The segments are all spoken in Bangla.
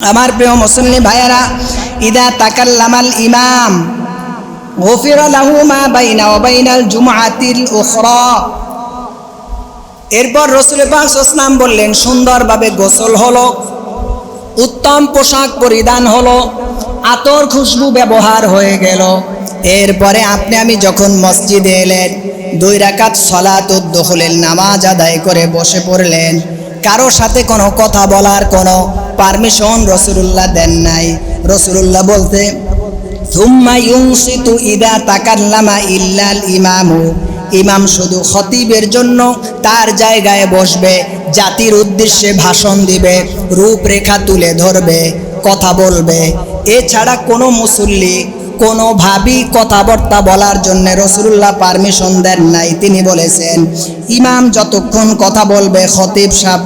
আমার প্রিয় মুসল্লি ভাইয়েরা, ইদা তাকাল্লামাল ইমাম, গফির লাহু মা বাইনা ওয়া বাইনাল জুমআতিল উখরা। এরপর রসুল পাক ইসলাম বললেন, সুন্দরভাবে গোসল হলো, উত্তম পোশাক পরিধান হলো, আতর খুশবু ব্যবহার হয়ে গেল। এরপরে আপনি, আমি যখন মসজিদে এলেন, দুই রাকাত সলাত দখলের নামাজ আদায় করে বসে পড়লেন, কারও সাথে কোনো কথা বলার কোনো পারমিশন রসুল্লাহ দেন নাই। রসুল্লাহ বলতে থুম্মা ইউংসিতু ইদা তাকাল্লামা ইল্লাল ইমামু। ইমাম শুধু খতিবের জন্য তার জায়গায় বসবে, জাতির উদ্দেশ্যে ভাষণ দিবে, রূপরেখা তুলে ধরবে, কথা বলবে। এছাড়া কোনো মুসল্লি কোনোভাবেই কথাবার্তা বলার জন্য রসুল্লাহ পারমিশন দেন নাই। তিনি বলেছেন, ইমাম যতক্ষণ কথা বলবে, খতিব সাহ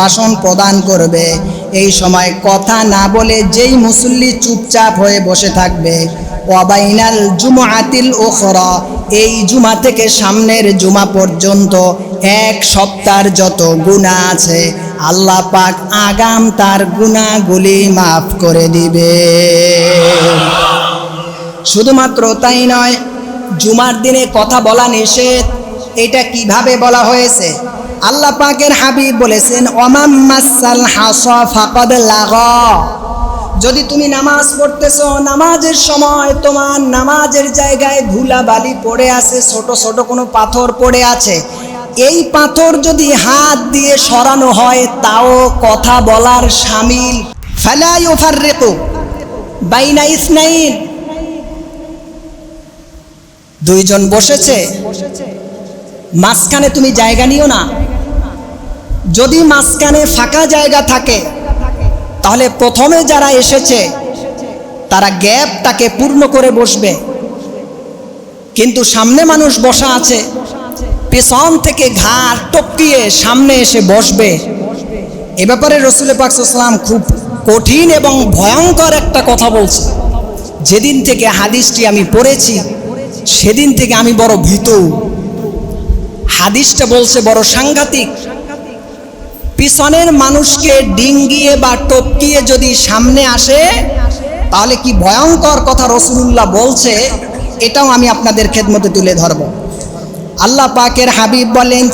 ভাষণ প্রদান করবে। এই সময় কথা না বলে যেই মুসল্লি চুপচাপ হয়ে বসে থাকবে। ওয়াবাইনাল জুমাতিল ওখরা এই জুমা থেকে সামনের জুমা পর্যন্ত এক সপ্তাহের যত গুণা আছে, আল্লাহ পাক আগাম তার গুণাগুলি মাফ করে দিবে শুধুমাত্র তাই নয়, জুমার দিনে কথা বলা নিষেধ, এটা কীভাবে বলা হয়েছে? আল্লাহ পাকের হাবিব বলেছেন অমাম মাসাল হাসা ফাকাদ লাগা। যদি তুমি নামাজ পড়তেছো, নামাজের সময় তোমার নামাজের জায়গায় ধুলা বালি পড়ে আছে, ছোট ছোট কোনো পাথর পড়ে আছে, এই পাথর যদি হাত দিয়ে সরানো হয়, তাও কথা বলার সামিল। ফালা ইউফাররিকু বাইনা ইসনাইন। দুইজন বসেছে। মাঝখানে তুমি জায়গা নিও না। যদি মাঝখানে ফাঁকা জায়গা থাকে, তাহলে প্রথমে যারা এসেছে, তারা গ্যাপটাকে পূর্ণ করে বসবে। কিন্তু সামনে মানুষ বসা আছে। পেছন থেকে ঘাট টপকিয়ে সামনে এসে বসবে। এ ব্যাপারে রসুল পাকসাল্লাম খুব কঠিন এবং ভয়ঙ্কর একটা কথা বলছে। যেদিন থেকে হাদিসটি আমি পড়েছি সেদিন থেকে আমি বড় ভীত। হাদিসটা বলছে বড় সাংঘাতিক। পিছনের মানুষকে ডিঙ্গিয়ে বা টপকিয়ে যদি সামনে আসে, তাহলে কি ভয়ঙ্কর কথা রসুল্লাহ বলছে? এটাও আমি আপনাদের খেদমতে তুলে ধরব। আল্লাহ পাকের হাবিব বলেন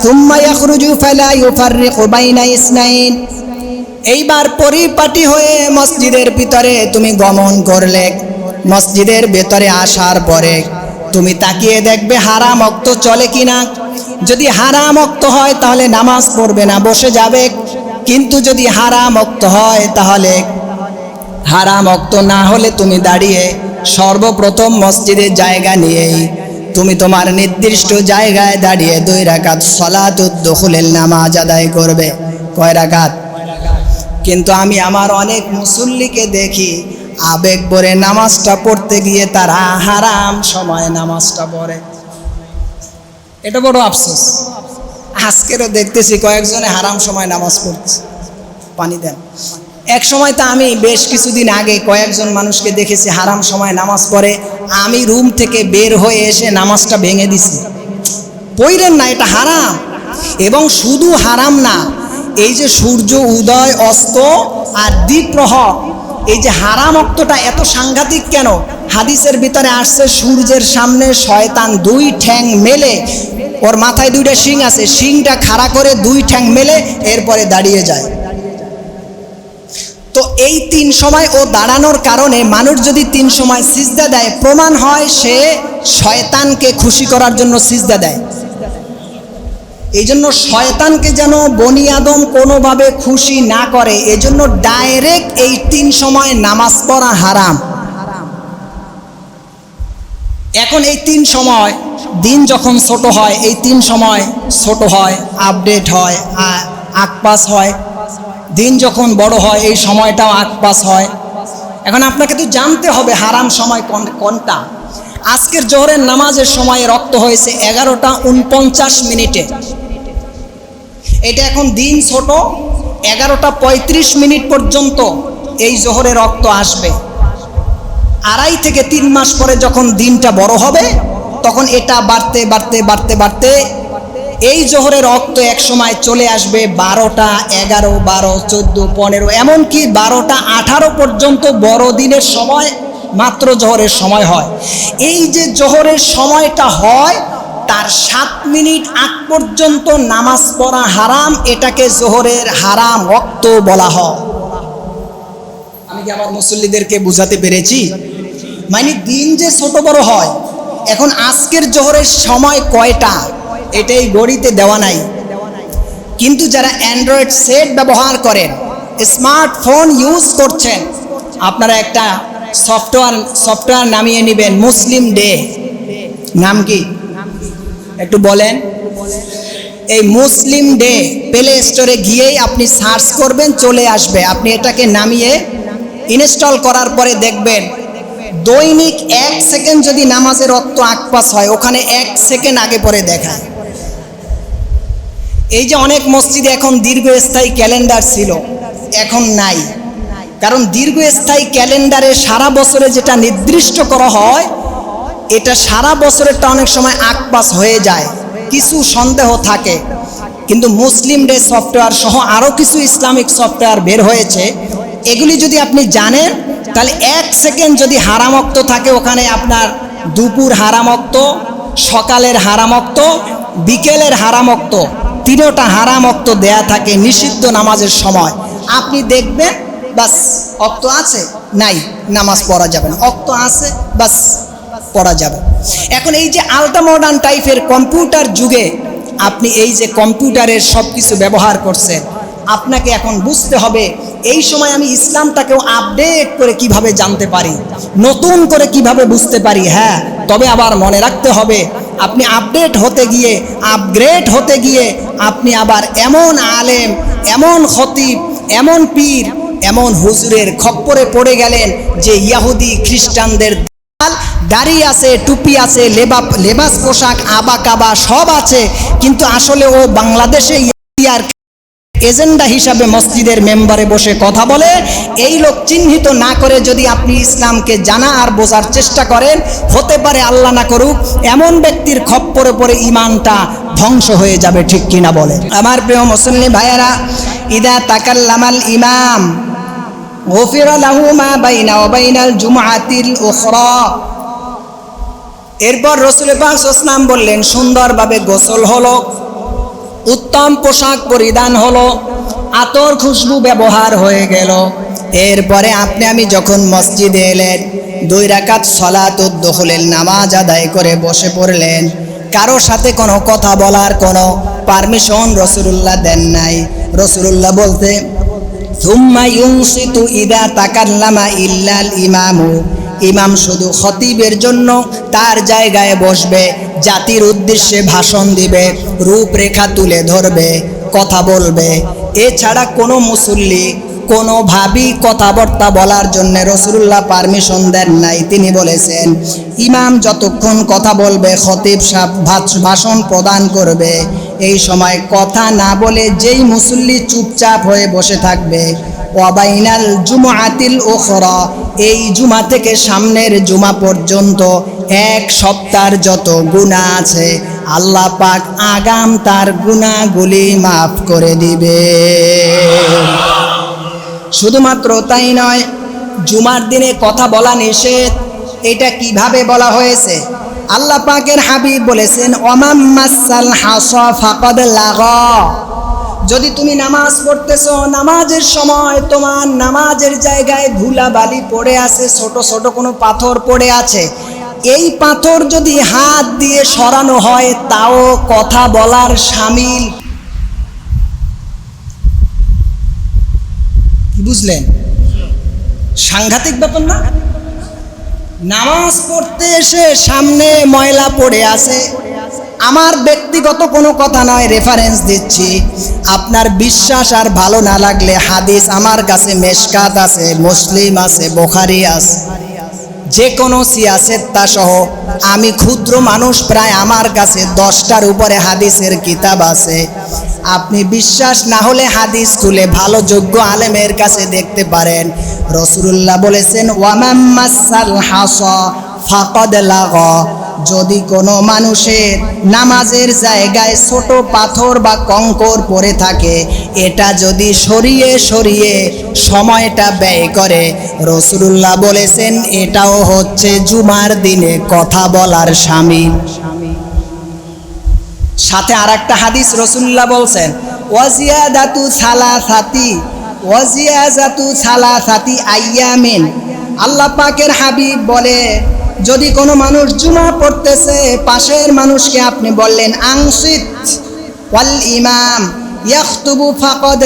এইবার পরিপাটি হয়ে মসজিদের ভিতরে তুমি গমন করলে। মসজিদের ভেতরে আসার পরে তুমি তাকিয়ে দেখবে হারাম অক্ত চলে কিনা। যদি হারাম অক্ত হয়, তাহলে নামাজ পড়বে না, বসে যাবে। কিন্তু যদি হারাম অক্ত হয়, তাহলে হারাম অক্ত না হলে তুমি দাঁড়িয়ে সর্বপ্রথম মসজিদের জায়গা নিয়েই তুমি তোমার নির্দিষ্ট জায়গায় দাঁড়িয়ে দুই রাকাত সলাত দখলের নামাজ আদায় করবে। কয় রাকাত? কিন্তু আমি আমার অনেক মুসল্লিকে দেখি আবেগ ভরে নামাজটা পড়তে গিয়ে তারা হারাম সময় নামাজটা পড়ে। এটা বড় আফসোস। আজকেরও দেখতেছি কয়েকজনে হারাম সময় নামাজ পড়ছে পানি দেন। এক সময় তো আমি বেশ কিছুদিন আগে কয়েকজন মানুষকে দেখেছি হারাম সময় নামাজ পড়ে। আমি রুম থেকে বের হয়ে এসে নামাজটা ভেঙে দিছি। পইরেন না, এটা হারাম। এবং শুধু হারাম না, এই যে সূর্য উদয় অস্ত আর দ্বীপ্রহর এই যে হারাম অক্তটা এত সাংঘাতিক কেন? হাদিসের ভিতরে আসছে, সূর্যের সামনে শয়তান দুই ঠ্যাং মেলে, ওর মাথায় দুইটা শিং আছে, শিংটা খাড়া করে দুই ঠ্যাং মেলে, এরপরে দাঁড়িয়ে যায়। তো এই তিন সময় ও দাঁড়ানোর কারণে মানুষ যদি তিন সময় সিজদা দেয়, প্রমাণ হয় সে শয়তানকে খুশি করার জন্য সিজদা দেয়। এই জন্য শয়তানকে যেন বনি আদম কোনোভাবে খুশি না করে, এজন্য ডাইরেক্ট এই তিন সময় নামাজ পড়া হারাম। এখন এই তিন সময়, দিন যখন ছোট হয়, এই তিন সময় ছোট হয় আপডেট হয় আকপাস হয়। দিন যখন বড় হয়, এই সময়টাও আকপাস হয়। এখন আপনাকে তো জানতে হবে হারাম সময় কোন- কোনটা। আজকের জোহরের নামাজের সময় রক্ত হয়েছে এগারোটা উনপঞ্চাশ মিনিটে। এটা এখন দিন ছোট, এগারোটা পঁয়ত্রিশ মিনিট পর্যন্ত এই জোহরে রক্ত আসবে। আড়াই থেকে তিন মাস পরে যখন দিনটা বড় হবে, তখন এটা বাড়তে বাড়তে বাড়তে বাড়তে এই জোহরের রক্ত এক সময় চলে আসবে বারোটা এগারো, বারো, চোদ্দ, পনেরো, এমনকি বারোটা আঠারো পর্যন্ত বড় দিনের সময়, মাত্র জোহরের সময় হয়। এই যে জোহরের সময়টা হয় তার সাত মিনিট আগ পর্যন্ত নামাজ পড়া হারাম, এটাকে জোহরের হারাম রক্ত বলা হয়। আমি কি আমার মুসল্লিদেরকে বুঝাতে পেরেছি? মানে দিন যে ছোট বড় হয়, এখন আজকের জোহরের সময় কয়টা? এটাই গড়িতে দেওয়া নাই। কিন্তু যারা অ্যান্ড্রয়েড সেট ব্যবহার করেন, স্মার্টফোন ইউজ করছেন, আপনারা একটা সফটওয়্যার সফটওয়্যার নামিয়ে নেবেন, মুসলিম ডে। নাম কি? একটু বলেন। এই মুসলিম ডে প্লে স্টোরে গিয়েই আপনি সার্চ করবেন, চলে আসবে। আপনি এটাকে নামিয়ে ইনস্টল করার পরে দেখবেন, দৈনিক এক সেকেন্ড যদি নামাজের রক্ত আকপাস হয়, ওখানে এক সেকেন্ড আগে পরে দেখায় এই যে অনেক মসজিদে এখন দীর্ঘস্থায়ী ক্যালেন্ডার ছিল, এখন নাই। কারণ দীর্ঘস্থায়ী ক্যালেন্ডারে সারা বছরে যেটা নির্দিষ্ট করা হয় এটা সারা বছরেরটা অনেক সময় আকপাস হয়ে যায়, কিছু সন্দেহ থাকে। কিন্তু মুসলিম ডে সফটওয়্যার সহ আরও কিছু ইসলামিক সফটওয়্যার বের হয়েছে, এগুলি যদি আপনি জানেন, তাহলে এক সেকেন্ড যদি হারামক্ত থাকে ওখানে আপনার দুপুর হারামক্ত, সকালের হারামক্ত, বিকেলের হারামক্ত, তিনোটা হারামক্ত দেয়া থাকে নিষিদ্ধ নামাজের সময়। আপনি দেখবেন, বাস, অক্ত আছে? নাই, নামাজ পড়া যাবে না। অক্ত আছে, বাস পড়া যাবে। এখন এই যে আলট্রা মডার্ন টাইপের কম্পিউটার যুগে আপনি এই যে কম্পিউটারের সব কিছু ব্যবহার করছেন, আপনাকে এখন বুঝতে হবে, এই সময় আমি ইসলামটাকেও আপডেট করে কীভাবে জানতে পারি, নতুন করে কীভাবে বুঝতে পারি হ্যাঁ তবে আবার মনে রাখতে হবে, আপনি আপডেট হতে গিয়ে আপগ্রেড হতে গিয়ে আপনি আবার এমন আলেম, এমন খতিব, এমন পীর, এমন হুজুরের খপ্পরে পড়ে গেলেন যে ইয়াহুদি খ্রিস্টানদের দাড়ি আছে, টুপি আছে, লেবা লেবাস, পোশাক আবা কাবা সব আছে। কিন্তু আসলে ও বাংলাদেশে ইয়ার এজেন্ডা হিসাবে মসজিদের মেম্বারে বসে কথা বলে। এই লোক চিহ্নিত না করে যদি আপনি ইসলামকে জানা আর বোঝার চেষ্টা করেন, হতে পারে আল্লাহ না করুক, এমন ব্যক্তির খপ্পরে পরে ইমানটা ধ্বংস হয়ে যাবে, ঠিক কিনা বলে। আমার প্রিয় মুসল্লি ভাইয়েরা, ইদা তাকাল্লামাল ইমাম, গফির লাহু মা বাইনা ওয়া বাইনাল জুমআতিল উখরা। এরপর রসুল পাক ইসলাম বললেন, সুন্দরভাবে গোসল হলো, উত্তম পোশাক পরিধান হলো, আতর খুশবু ব্যবহার হয়ে গেল। এরপরে আপনি, আমি যখন মসজিদে এলেন, দুই রাকাত সলাত দখলের নামাজ আদায় করে বসে পড়লেন কারও সাথে কোনো কথা বলার কোনো পারমিশন রসুল্লাহ দেন নাই। রসুল্লাহ বলতে, সুম্মা ইউনসিতু ইদা তাকাল্লামা ইল্লাল ইমামু। ইমাম শুধু খতিবের জন্য তার জায়গায় বসবে, জাতির উদ্দেশ্যে ভাষণ দিবে, রূপরেখা তুলে ধরবে, কথা বলবে। এছাড়া কোনো মুসল্লি কোনোভাবেই কথাবার্তা বলার জন্য রসুল্লাহ পারমিশন দেন নাই। তিনি বলেছেন, ইমাম যতক্ষণ কথা বলবে, খতিব সাহ ভাষণ প্রদান করবে। এই সময় কথা না বলে যেই মুসল্লি চুপচাপ হয়ে বসে থাকবে। ওয়াবাইনাল জুমাতিল ওখরা এই জুমা থেকে সামনের জুমা পর্যন্ত এক সপ্তাহের যত গুণা আছে, আল্লাহ পাক আগাম তার গুণাগুলি মাফ করে দিবে শুধুমাত্র তাই নয়, জুমার দিনে কথা বলা নিষেধ, এটা কীভাবে বলা হয়েছে? আল্লাহ পাকের হাবিব বলেছেন অমাম মাসাল হাসা যদি তুমি নামাজ পড়তেছো, নামাজের সময় তোমার নামাজের জায়গায় ধুলা বালি পড়ে আছে, ছোট ছোট কোনো পাথর পড়ে আছে, এই পাথর যদি হাত দিয়ে সরানো হয়, তাও কথা বলার সামিল। বুঝলেন? সাংঘাতিক ব্যাপার না? নামাজ পড়তে এসে সামনে ময়লা পড়ে আছে। আমার ব্যক্তিগত কোনো কথা নয় রেফারেন্স দিচ্ছি। আপনার বিশ্বাস আর ভালো না লাগলে হাদিস আমার কাছে মেশকাত আছে, মুসলিম আছে, বোখারি আছে। যে কোনো সিয়াসেত্তা সহ আমি ক্ষুদ্র মানুষ, প্রায় আমার কাছে দশটার উপরে হাদিসের কিতাব আছে। আপনি বিশ্বাস না হলে হাদিস খুলে ভালো যোগ্য আলেমের কাছে দেখতে পারেন। রসুল্লাহ বলেছেন ওয়ামাম্মাসাল হাস ফাকদ লাগ। যদি কোনো মানুষের নামাজের জায়গায় ছোট পাথর বা কঙ্কর পড়ে থাকে, এটা যদি সরিয়ে সরিয়ে সময়টা ব্যয় করে রসুল্লাহ বলেছেন, এটাও হচ্ছে জুমার দিনে কথা বলার স্বামী সাথে আর একটা হাদিস রসুল্লাহ বলছেন, ওয়াজিয়াদাতু সালাসাতি, ওয়াজিয়াজাতু সালাসাতি আইয়ামিন। আল্লাহ পাকের হাবিব বলে, যদি কোনো মানুষ জুমা পড়তেছে, পাশের মানুষকে আপনি বললেন আংসিত ওয়াল ইমাম, ইয়াখতুবু ফাকদ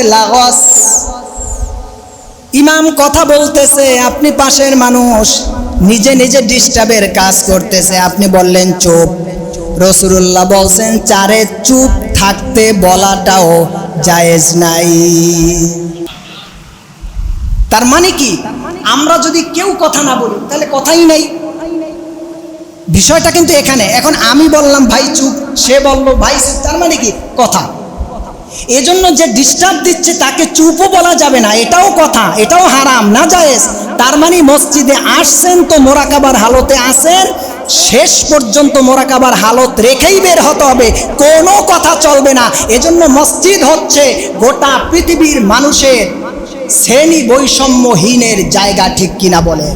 ইমাম কথা বলতেছে, আপনি পাশের মানুষ, নিজে নিজে ডিস্টার্বের কাজ করতেছে, আপনি বললেন চুপ। রসুল্লাহ বলছেন, চারে চুপ থাকতে বলাটাও জায়েজ নাই। তার মানে কি? আমরা যদি কেউ কথা না বলি, তাহলে কথাই নাই। বিষয়টা কিন্তু এখানে। এখন আমি বললাম, ভাই, চুপ। সে বলল, ভাই চুপ তার মানে কি? কথা। এজন্য যে ডিস্টার্ব দিচ্ছে, তাকে চুপও বলা যাবে না। এটাও কথা, এটাও হারাম, না জায়েজ? তার মানে মসজিদে আসছেন তো মোরাকাবার হালতে আসেন শেষ পর্যন্ত মোরাকাবার হালত রেখেই বের হতে হবে। কোনো কথা চলবে না। এজন্য মসজিদ হচ্ছে গোটা পৃথিবীর মানুষের শ্রেণি বৈষম্যহীনের জায়গা, ঠিক কিনা বলে?